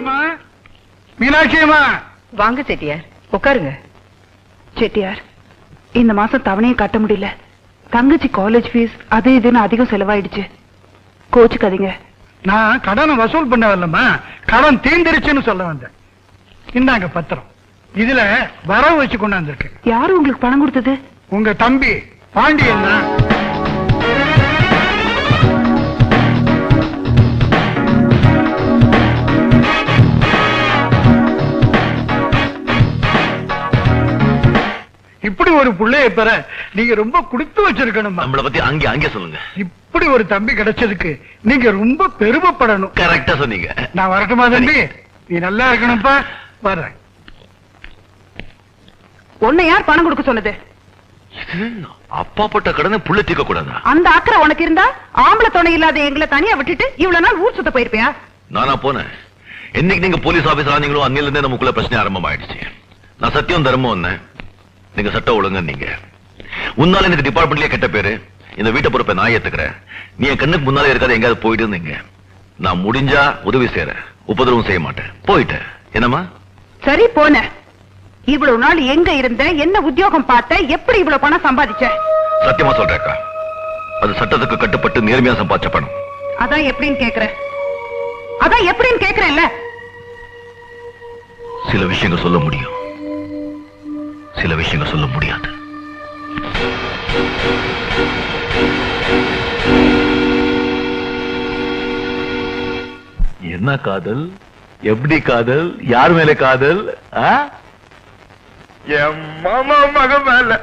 மீனாட்சியம்மா? மீனாட்சியம்மா? வாங்க செட்டியார். உட்காருங்க. செட்டியார் இந்த மாசம் தவணையை கட்ட முடியல. தங்கச்சி காலேஜ் ஃபீஸ் அது இதுன்னு அதிகம் செலவாயிடுச்சு. கோச்சுக்காதீங்க நான் கடனை வசூல் பண்ண வரலம்மா கடன் தீந்துருச்சுன்னு சொல்ல வந்தேன். இந்தாங்க பத்திரம். இதுல வரவு வச்சு கொண்டாந்துருக்கு யாரு உங்களுக்கு பணம் கொடுத்தது? உங்க தம்பி பாண்டியன் தான். இப்படி ஒரு புள்ளைய பெற நீங்க ரொம்ப கொடுத்து வச்சிருக்கணுமா நம்மள பத்தி அங்கே அங்கே சொல்லுங்க. இப்படி ஒரு தம்பி கிடைச்சதுக்கு நீங்க ரொம்ப பெருமைப்படணும். கரெக்டா சொன்னீங்க. நான் வரட்டுமா தம்பி? நீ நல்லா இருக்கணும்ப்பா. வர்றேன் உன்னை யார் பணம் கொடுக்க சொன்னது? அப்பா பட்ட கடனை புள்ள தீர்க்க கூடாதா? அந்த அக்கறை உனக்கு இருந்தா ஆம்பளை துணை இல்லாத எங்களை தனியா விட்டுட்டு இவ்வளவு நாள் ஊர் சுத்த போயிருப்பியா? நானா போனேன். என்னைக்கு நீங்க போலீஸ் ஆபீசர் ஆனீங்களோ அன்னில இருந்தே நமக்குள்ள பிரச்சனை ஆரம்பமாயிடுச்சு. நான் சத்தியம் தர்மம் வந்தேன் நீங்க சட்டம் ஒழுங்க நீங்க. உன்னால எனக்கு டிபார்ட்மெண்ட்லயே கெட்ட பேரு. இந்த வீட்டை பொறுப்பை நான் ஏத்துக்கிறேன். நீ என் கண்ணுக்கு முன்னாலே இருக்காது எங்கேயாவது போயிட்டு இருந்தீங்க நான் முடிஞ்சா உதவி செய்யறேன் உபதிரவம் செய்ய மாட்டேன். போயிட்டேன். என்னம்மா? சரி போன இவ்வளவு நாள் எங்க இருந்த என்ன உத்தியோகம் பார்த்த எப்படி இவ்வளவு பணம் சம்பாதிச்ச? சத்தியமா சொல்றேக்கா. அது சட்டத்துக்கு கட்டுப்பட்டு நேர்மையா சம்பாதிச்ச பணம். அதான் எப்படின்னு கேக்குற அதான் எப்படின்னு கேக்குறேன்ல. சில விஷயங்கள் சொல்ல முடியும். சில விஷயங்கள் சொல்ல முடியாது. என்ன காதல்? எப்படி காதல்? யார் மேல காதல்? என் மாமா மக மேல.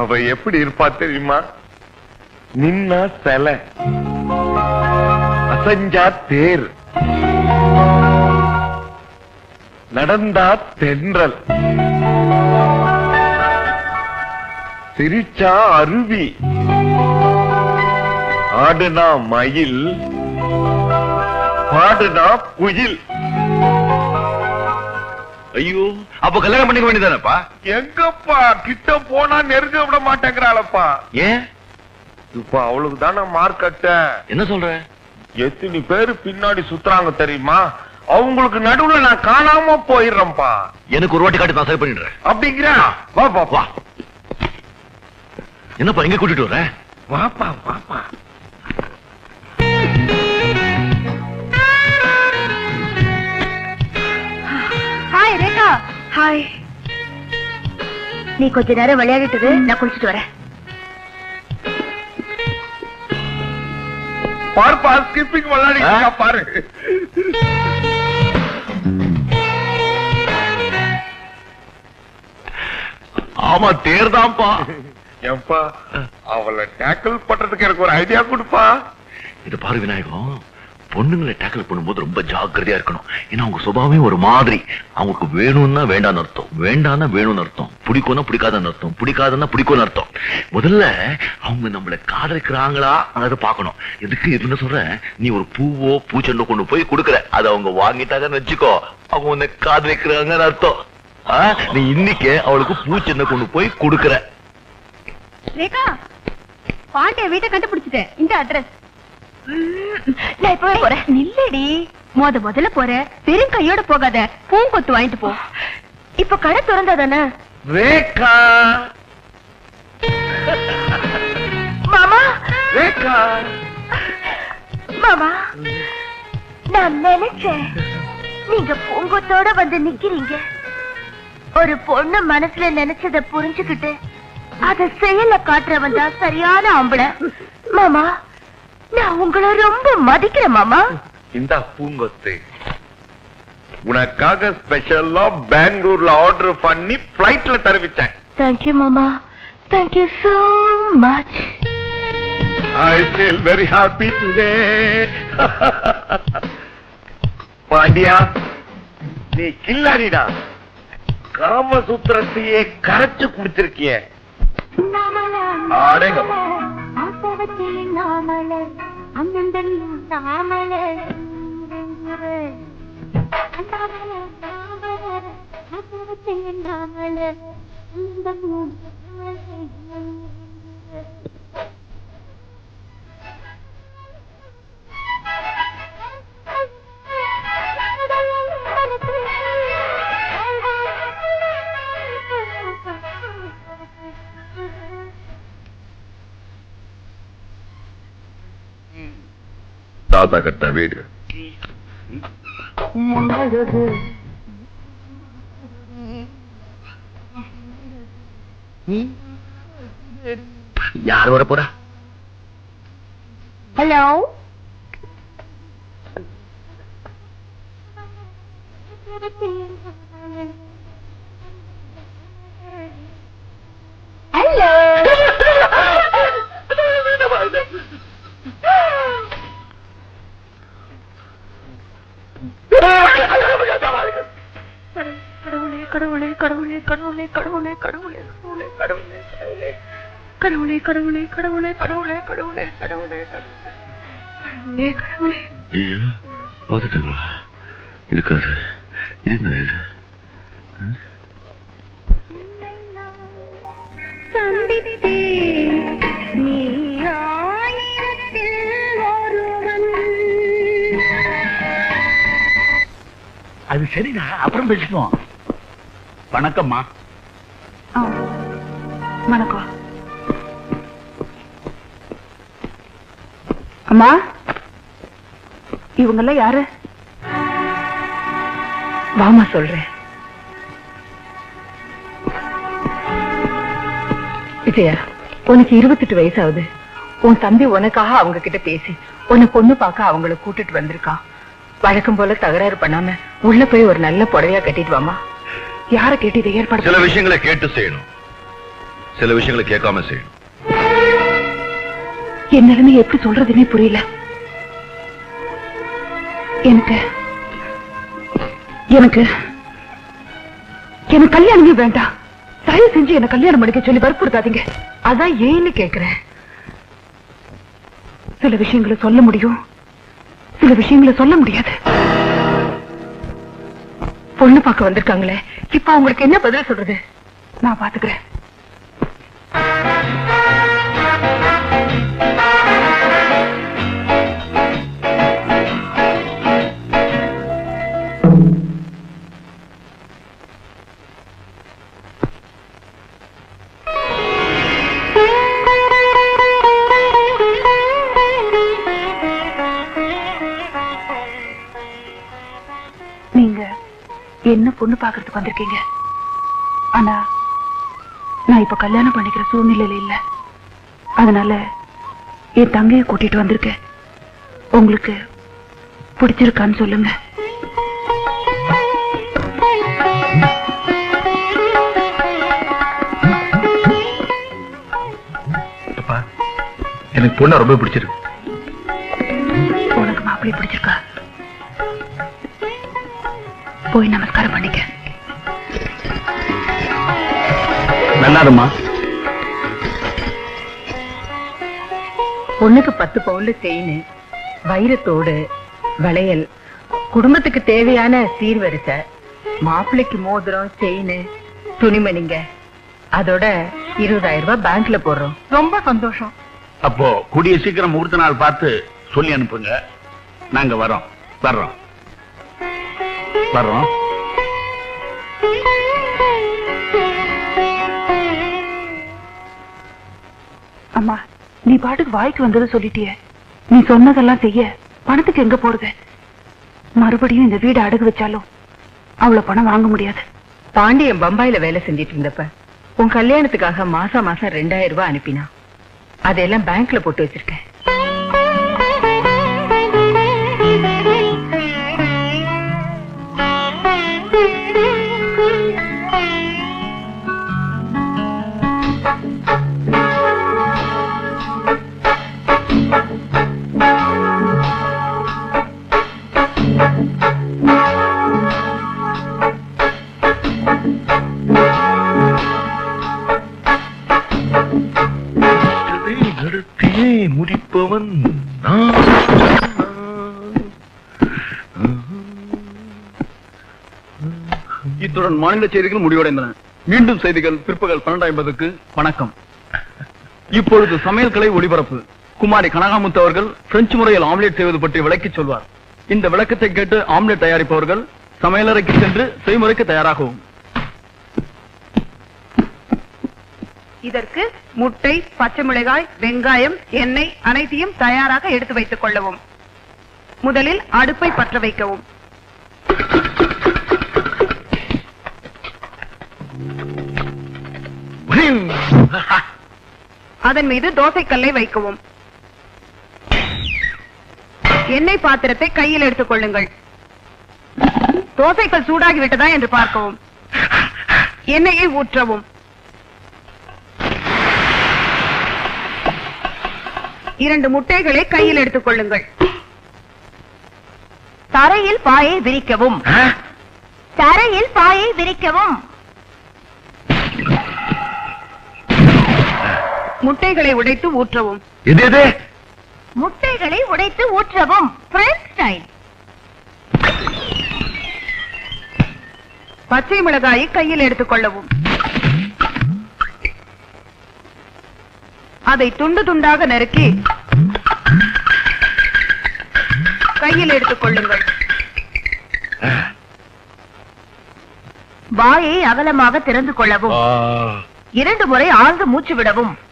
அவ எப்படி இருப்பா தெரியுமா? நின்னா சிலை. அசஞ்சா தேர். நடந்தா தென்றல். சிரிச்சா அருவி. ஆடுனா மயில். பாடுனா குயில். ஐயோ அப்ப கல்யாணம் பண்ணிக்க வேண்டியதானப்பா? எங்கப்பா கிட்ட போனா நெருங்க விட மாட்டேங்கிறாளப்பா. ஏன்? இப்ப அவளுக்கு தானே மார்க்கெட்ட என்ன சொல்ற? எத்தனை பேரு பின்னாடி சுத்துறாங்க தெரியுமா? அவங்களுக்கு நடுவுல நான் காணாம போயிடுறேன்ப்பா. எனக்கு ஒரு வாட்டி காட்டி நான் சரி பண்ணிடுறேன். அப்படிங்கிற? வா வா வா. என்னப்பா எங்க கூட்டிட்டு வர? வாப்பா வாப்பா. ஹாய் ரேகா. ஹாய். நீ கொஞ்ச நேரம் விளையாடிட்டு நான் குளிச்சிட்டு வரேன். பாருப்பா ஸ்கிப்பிங் விளையாடிக்கா பாரு. ஆமா தேர்தான்ப்பா. ஏன்பா அவளை டேக்கிள் பண்றதுக்கு எனக்கு ஒரு ஐடியா கொடுப்பா. இது பாரு விநாயகம் பொண்ணுங்களை டேக்கிள் பண்ணும்போது ரொம்ப ஜாக்கிரதையா இருக்கணும். ஏன்னா அவங்க சுபாவமே ஒரு மாதிரி. அவங்களுக்கு வேணும்னா வேண்டாம்னு அர்த்தம். வேண்டாம்னா வேணும்னு அர்த்தம். பிடிக்கும்னா பிடிக்காதன்னு அர்த்தம். பிடிக்காதுன்னா பிடிக்கும்னு அர்த்தம். முதல்ல அவங்க நம்மளை காதலிக்கிறாங்களா? அதை பார்க்கணும். எதுக்கு இதுன்னு சொல்றேன் நீ ஒரு பூவோ பூச்செண்டோ கொண்டு போய் கொடுக்குற. அதை அவங்க வாங்கிட்டாங்கன்னு வச்சுக்கோ. அவங்க உன்னை காதலிக்கிறாங்கன்னு அர்த்தம். நீ இன்னைக்கு அவளுக்கு பூச்செண்டை கொண்டு போய் கொடுக்குற. பாண்டிய வீட்டை கண்டுபிடிச்சிட்டேன். இந்த அட்ரஸ் நான் இப்பவே போறேன். நில்லடி. மொத முதல்ல போற. வெறும் கையோட போகாத. பூங்கொத்து வாங்கிட்டு போ. இப்ப கடை திறந்தா தானே ரேகா. மாமா. ரேகா. மாமா நான் நினைச்சேன் நீங்க பூங்கொத்தோட வந்து நிக்கிறீங்க. ஒரு பொண்ணு மனசுல நினைச்சத புரிஞ்சுக்கிட்டு அத செயல்ல காட்டுறவன் தான் சரியான ஆம்பளை. மாமா நான் உங்களை ரொம்ப மதிக்கிறேன் மாமா. இந்த பூங்கொத்து. உனக்காக ஸ்பெஷலா பெங்களூர்ல ஆர்டர் பண்ணி பிளைட்ல தெரிவிச்சேன். தேங்க்யூ மாமா. Thank you so much I feel very happy today Pandya நீ கில்லாடிடா. காமசூத்திரத்தையே கரைச்சு குடிச்சிருக்கிய. தேவத்தில் நாமல அந்தந்தன் தாமல நாமல அந்த தாத்தா கட்ட வீடு யார் வர போறா? Hello hello? கடவுளே கடவுளே கடவுளே கடவுளே கடவுளே. கடவுளே கடவுளே. பார்த்துட்டாங்களா? இருக்காது என்ன இது? அது சரிடா அப்புறம் பேசிக்குவோம். வணக்கம்மா. அம்மா இவங்கெல்லாம் யாரு? வாமா சொல்றேன். விஜயா உனக்கு இருபத்தெட்டு வயசாகுது. உன் தம்பி உனக்காக அவங்க கிட்ட பேசி உன்னை பொண்ணு பார்க்க அவங்கள கூட்டிட்டு வந்திருக்கான். வழக்கம் போல தகராறு பண்ணாம உள்ள போய் ஒரு நல்ல புடவையா கட்டிட்டு வாமா யார கேட்டு இதை ஏற்பாடு சில விஷயங்களை கேட்டு செய்யணும். சில விஷயங்களை கேட்காம செய்யணும். என் நிலைமை எப்படி சொல்றதுன்னே புரியல. எனக்கு எனக்கு எனக்கு கல்யாணமே வேண்டாம். தயவு செஞ்சு என்ன கல்யாணம் பண்ணிக்க சொல்லி வற்புறுத்தாதீங்க. அதான் ஏன்னு கேக்குறேன். சில விஷயங்களை சொல்ல முடியும். சில விஷயங்களை சொல்ல முடியாது. பொண்ணு பார்க்க வந்திருக்காங்களே. இப்ப அவங்களுக்கு என்ன பதில் சொல்றது? நான் பாத்துக்கிறேன். என்ன பொண்ணு பாக்குறதுக்கு வந்திருக்கீங்க? ஆனா நான் இப்ப கல்யாணம் பண்ணிக்கிற சூழ்நிலையில இல்லை. அதனால என் தங்கைய கூட்டிட்டு வந்திருக்கேன் உங்களுக்கு பிடிச்சிருக்கான்னு சொல்லுங்க. எனக்கு பொண்ணை ரொம்ப பிடிச்சிருக்கு. உனக்கு மாப்பிள்ளை பிடிச்சிருக்கா? போய் நமஸ்காரம் பண்ணிக்க. நல்லாருமா பொண்ணுக்கு பத்து பவுன்ல செயின் வைரத்தோடு வளையல் குடும்பத்துக்கு தேவையான சீர்வரிசை மாப்பிள்ளைக்கு மோதிரம் செயின் துணிமணிங்க. அதோட இருபதாயிரம் ரூபாய் பேங்க்ல போடுறோம். ரொம்ப சந்தோஷம். அப்போ கூடிய சீக்கிரம் முகூர்த்த நாள் பார்த்து சொல்லி அனுப்புங்க. நாங்க வரோம். வர்றோம். வர்றோம். அம்மா நீ பாட்டுக்கு வாய்க்கு வந்ததை சொல்லிட்டிய. நீ சொன்னதெல்லாம் செய்ய பணத்துக்கு எங்க போறது? மறுபடியும் இந்த வீடு அடகு வச்சாலும் அவ்வளவு பணம் வாங்க முடியாது. பாண்டியன் பம்பாயில வேலை செஞ்சிட்டு இருந்தப்ப உன் கல்யாணத்துக்காக மாசம் மாசம் ரெண்டாயிரம் ரூபாய் அனுப்பினா அதெல்லாம் பேங்க்ல போட்டு வச்சிருக்கேன். இத்துடன் மாநில செய்திகள் முடிவடைந்தன. மீண்டும் செய்திகள் பிற்பகல் பன்னெண்டு ஐம்பதுக்கு வணக்கம். இப்பொழுது சமையல் கலை ஒளிபரப்பு குமாரி கனகாமுத்து அவர்கள் பிரெஞ்சு முறையில் ஆம்லேட் செய்வது பற்றி விளக்கிச் சொல்வார். இந்த விளக்கத்தை கேட்டு ஆம்லேட் தயாரிப்பவர்கள் சமையலறைக்கு சென்று செய்முறைக்கு தயாராகவும். இதற்கு முட்டை பச்சை மிளகாய் வெங்காயம் எண்ணெய் அனைத்தையும் தயாராக எடுத்து வைத்துக் கொள்ளவும். முதலில் அடுப்பை பற்ற வைக்கவும். அதன் மீது தோசைக்கல்லை வைக்கவும். எண்ணெய் பாத்திரத்தை கையில் எடுத்துக் கொள்ளுங்கள். தோசைக்கல் சூடாகி விட்டதா என்று பார்க்கவும். எண்ணெயை ஊற்றவும். இரண்டு முட்டைகளை கையில் எடுத்துக் கொள்ளுங்கள். தரையில் பாயை விரிக்கவும். தரையில் பாயை விரிக்கவும். முட்டைகளை உடைத்து ஊற்றவும். எது எது? முட்டைகளை உடைத்து ஊற்றவும். பிரெஞ்ச் ஸ்டைல் பச்சை மிளகாயை கையில் எடுத்துக் கொள்ளவும். அதை துண்டு துண்டாக நறுக்கி கையில் எடுத்துக் கொள்ளுங்கள். வாயை அகலமாக திறந்து கொள்ளவும். இரண்டு முறை ஆழ்ந்து மூச்சு விடவும்.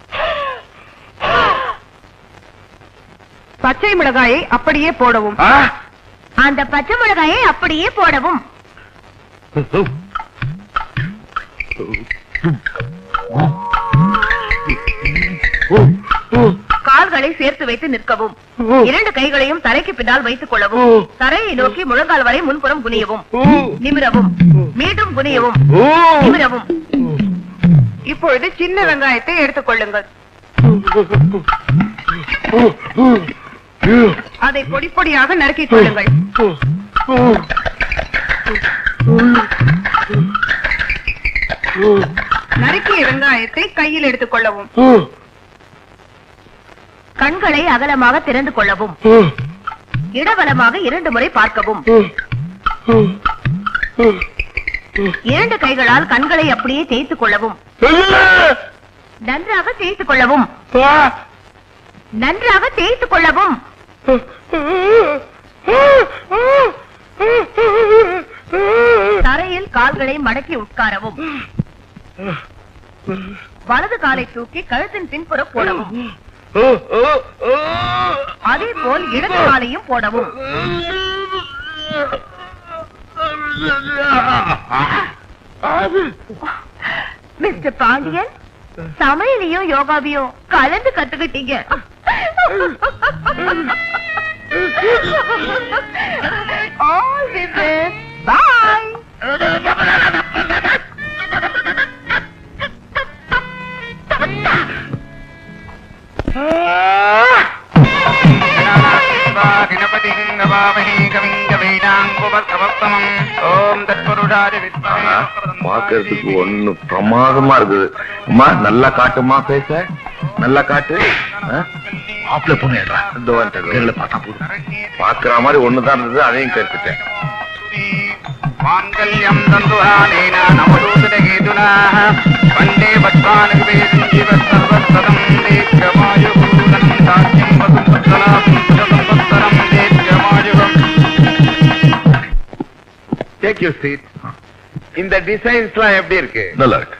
பச்சை மிளகாயை அப்படியே போடவும். அந்த பச்சை மிளகாயை அப்படியே போடவும். கால்களை சேர்த்து வைத்து நிற்கவும். இரண்டு கைகளையும் தரைக்கு பின்னால் வைத்துக் கொள்ளவும். தரையை நோக்கி முழங்கால் வரை முன்புறம் குனியவும். நிமிரவும். மீண்டும் குனியவும். நிமிரவும். இப்பொழுது சின்ன வெங்காயத்தை எடுத்துக் கொள்ளுங்கள். அதை பொடி பொடியாக நறுக்கிக் கொள்ளுங்கள். நறுக்கிய வெங்காயத்தை கையில் எடுத்துக் கொள்ளவும். கண்களை அகலமாக திறந்து கொள்ளவும். இடவலமாக இரண்டு முறை பார்க்கவும். இரண்டு கைகளால் கண்களை அப்படியே தேய்த்துக் கொள்ளவும். நன்றாக தேய்த்துக் கொள்ளவும். நன்றாக தேய்த்துக் கொள்ளவும். தரையில் கால்களை மடக்கி உட்காரவும். வலது காலை தூக்கி கழுத்தின் பின்புறம் போடவும். அதே போல் இடது காலையும் போடவும். மிஸ்டர் பாண்டியன் சமையலையும் யோகாவையும் கலந்து கத்துக்கிட்டீங்க All the best. Bye. பாக்குறதுக்கு ஒண்ணு பிரமாதமா இருக்குது அம்மா நல்லா காட்டுமா பேச நல்லா காட்டு மாப்பிள்ள பொண்ணு ஏடா இந்த. நேர்ல பார்த்தா போதும். பாக்குற மாதிரி ஒண்ணுதான் இருந்தது அதையும் கேட்டுட்டேன். மாங்கல்யம் தந்துஹானேன நமதூதகேதுனா பத்மானுவேதம் ஜீவசர்வசதம் தீர்க்கமாயுபூதனம் சாட்சியம் வசுந்தரம் சுஜசம்பத்தரம் தீர்க்கமாயுகம் டேக் யூ சீட் இந்த டிசைன்ஸ்லாம் எப்படி இருக்கு? நல்லா இருக்கு.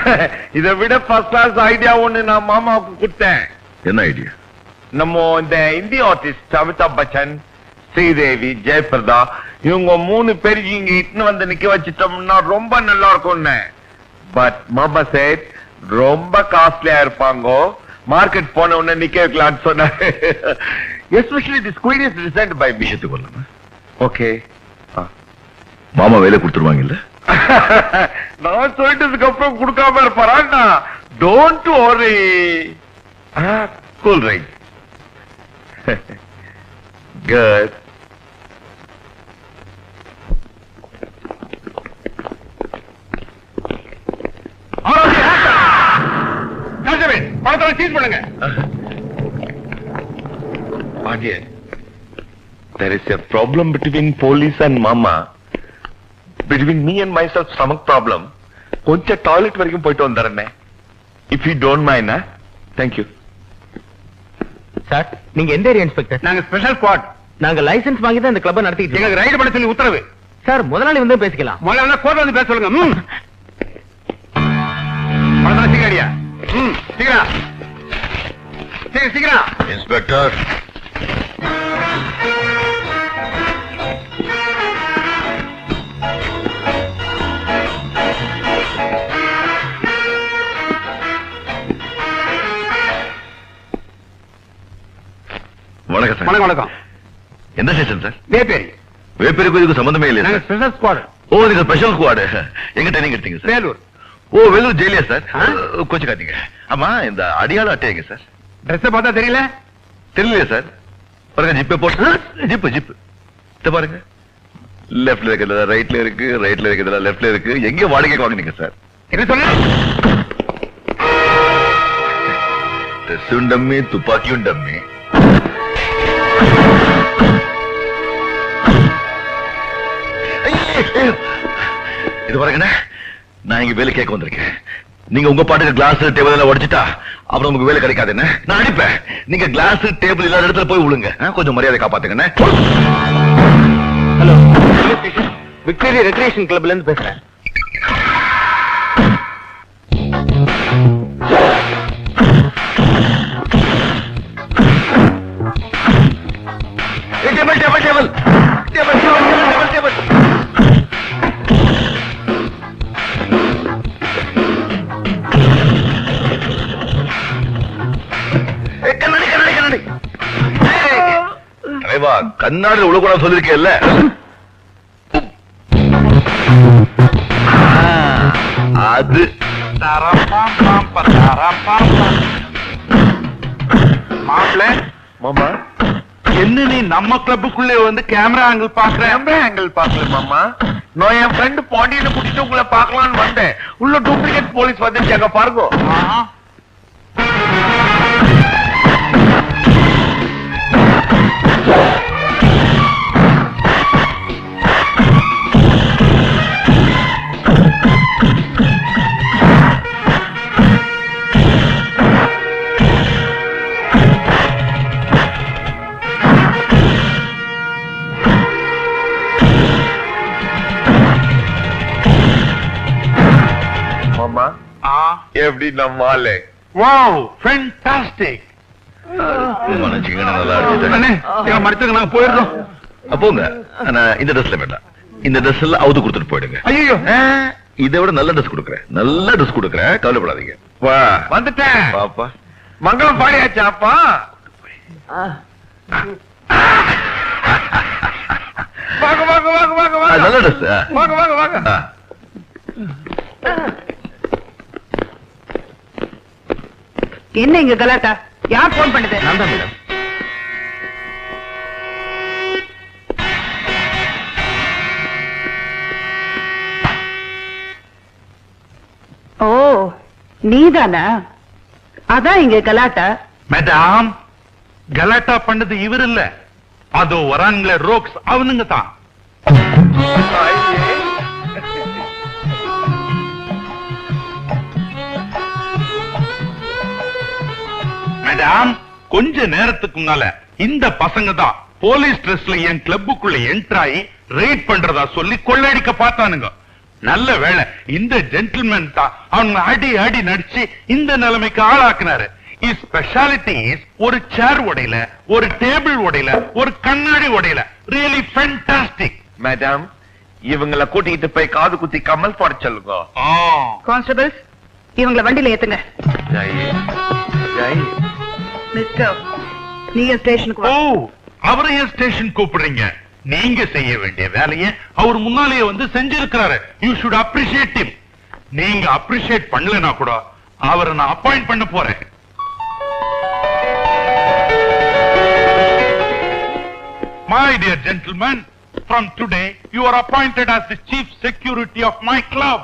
இதை விட ஃபர்ஸ்ட் கிளாஸ் ஐடியா ஒண்ணு நான் மாமாவுக்கு கொடுத்தேன். என்ன ஐடியா நம்ம இந்த இந்திய ஆர்டிஸ்ட் அமிதாப் பச்சன் ஸ்ரீதேவி ஜெயபிரதா இவங்க மூணு பேருக்கு இங்க இட்டுன்னு வந்து நிக்க வச்சிட்டோம்னா ரொம்ப நல்லா இருக்கும்னு. பட் மாமா சேட் ரொம்ப காஸ்ட்லியா இருப்பாங்க. மார்க்கெட் போன உடனே நிக்க வைக்கலாம்னு சொன்னாரு. Especially this queen is designed by me விஷயத்துக்கு வரலாமா ஓகே மாமா வேலை கொடுத்துருவாங்கல்ல? நான் சொல்லிட்டதுக்கு அப்புறம் கொடுக்காம இருப்பாரா don't worry cool right good Pandian there is a problem between police and mama between me and myself stomach problem கொஞ்சம் டாய்லெட் வரைக்கும் போயிட்டு வந்துடுறேன் if you don't mind thank you sir நீங்க எந்த ஏரியா இன்ஸ்பெக்டர் நாங்க ஸ்பெஷல் ஸ்குவாட் நாங்க license வாங்கி தான் இந்த கிளப்பை நடத்திட்டு இருக்கோம். எங்களுக்கு ரைடு பண்ண சொல்லி உத்தரவு. சார் முதலாளி வந்து பேசிக்கலாம். முதல்ல வந்து கோர்ட்ல வந்து பேச சொல்லுங்க. ம். அடியா? ம் சீக்கிரம். சீக்கிரம் சீக்கிரம். இன்ஸ்பெக்டர் வணக்கம் வணக்கம். எந்த ஸ்டேஷன் சார்? வேப்பேரி. வேப்பேருக்கு இதுக்கு சம்பந்தமே இல்லையா நாங்க ஸ்பெஷல் ஸ்குவாட் ஓ நீங்க ஸ்பெஷல் ஸ்குவாடு எங்க ட்ரைனிங் எடுத்தீங்க சார். வேலூர். ஓ வேலூர் ஜெயிலியா சார்? கொஞ்சம் காத்தீங்க ஆமா இந்த அடியாள அட்டை எங்க சார் ட்ரெஸ் பார்த்தா தெரியல? தெரியலையா சார். பாருங்க ஜிப்பே போட்டு ஜிப்பு ஜிப்பு. இத பாருங்க. லெஃப்ட்ல இருக்கிறது ரைட்ல இருக்கு ரைட்ல இருக்கிறது லெஃப்ட்ல இருக்கு. எங்க வாடகைக்கு வாங்குனீங்க சார்? என்ன சொன்ன? ட்ரெஸ்ஸும் டம்மி துப்பாக்கியும் டம்மி. இது பாருங்கண்ணே நான் இங்க வேலை கேட்க வந்திருக்கேன். நீங்க உங்க பாட்டுக்கு கிளாஸ் டேபிள் எல்லாம் உடைச்சிட்டா அப்புறம் உங்களுக்கு வேலை கிடைக்காது என்ன? நான் அடிப்பேன். நீங்க கிளாஸ் டேபிள் இல்லாத இடத்துல போய் விழுங்க கொஞ்சம் மரியாதை காப்பாத்துங்கண்ணே ஹலோ விக்டோரியா ரெக்ரியேஷன் கிளப்ல இருந்து பேசுறேன். டேபிள் டேபிள் டேபிள் டேபிள் கண்ணாடி உழுக்கூடாது சொல்லிருக்கேல்ல அது. மாப்பிள்ள மாமா. என்ன நீ நம்ம கிளப்புக்குள்ளே வந்து கேமரா ஆங்கிள் பாக்குற கேமரா ஆங்கிள் பாக்கல மாமா. நான் என் ஃப்ரெண்ட் பாண்டியனை கூட்டிட்டு உங்களை பார்க்கலாம்னு வந்தேன். உள்ள டூப்ளிகேட் போலீஸ் வந்துருச்சாங்க பாருங்க. நம்ம ஆளு வாவ் ஃபேண்டாஸ்டிக் மன்னிச்சுக்கங்க, நல்லா. எங்க மறுத்துக்கு நாங்க போயிடுறோம் போங்க. ஆனா இந்த ட்ரெஸ்ல வேண்டாம். இந்த ட்ரெஸ் எல்லாம் அவுத்து கொடுத்துட்டு போயிடுங்க. ஐயோ இதை விட நல்ல ட்ரெஸ் கொடுக்குறேன். நல்ல ட்ரெஸ் கொடுக்குறேன். கவலைப்படாதீங்க. வா. வந்துட்டேன். பாப்பா மங்களம் பாடியாச்சா அப்பா? வாங்க வாங்க வாங்க வாங்க வாங்க. நல்ல ட்ரெஸ் வாங்க வாங்க வாங்க. என்ன இங்க கலாட்டா? யார் போன் பண்ணுது? மேடம் ஓ நீதானா? அதான் இங்க கலாட்டா. மேடம் கலாட்டா பண்ணது இவர் இல்ல. அதோ வராங்களே ரோக்ஸ் அவனுங்க தான். மேடம் கொஞ்ச நேரத்துக்கு முன்னால இந்த பசங்க தான் போலீஸ் ட்ரெஸ்ல என் கிளப்புக்குள்ள என்டர் ஆகி ரெய்ட் பண்றதா சொல்லி கொள்ளையடிக்க பார்த்தானுங்க. நல்ல வேளை இந்த ஜென்டில்மேன் தான் அவங்க அடி அடி நடிச்சு இந்த நிலைமைக்கு ஆளாக்குனாரு. இஸ் ஸ்பெஷாலிட்டி ஒரு சேர் உடையில ஒரு டேபிள் உடையில ஒரு கண்ணாடி உடையில. ரியலி ஃபேண்டாஸ்டிக் மேடம் இவங்கள கூட்டிட்டு போய் காது குத்தி கமல் பாட சொல்லுங்க. கான்ஸ்டபிள்ஸ் இவங்கள வண்டியில ஏத்துங்க. ஜெய் ஜெய். மிஸ்டர் நீங்க ஸ்டேஷனுக்கு ஓ வா ஏன் ஸ்டேஷன் கூப்பிடுறீங்க? நீங்க செய்ய வேண்டிய வேலையை அவர் முன்னாலேயே வந்து செஞ்சிருக்கிறாரு. You should appreciate him. நீங்க அப்ரிஷியேட் பண்ணலனா கூட அவரை நான் அப்பாயிண்ட் பண்ண போறேன். My dear gentlemen, from today you are appointed as the chief security of my club.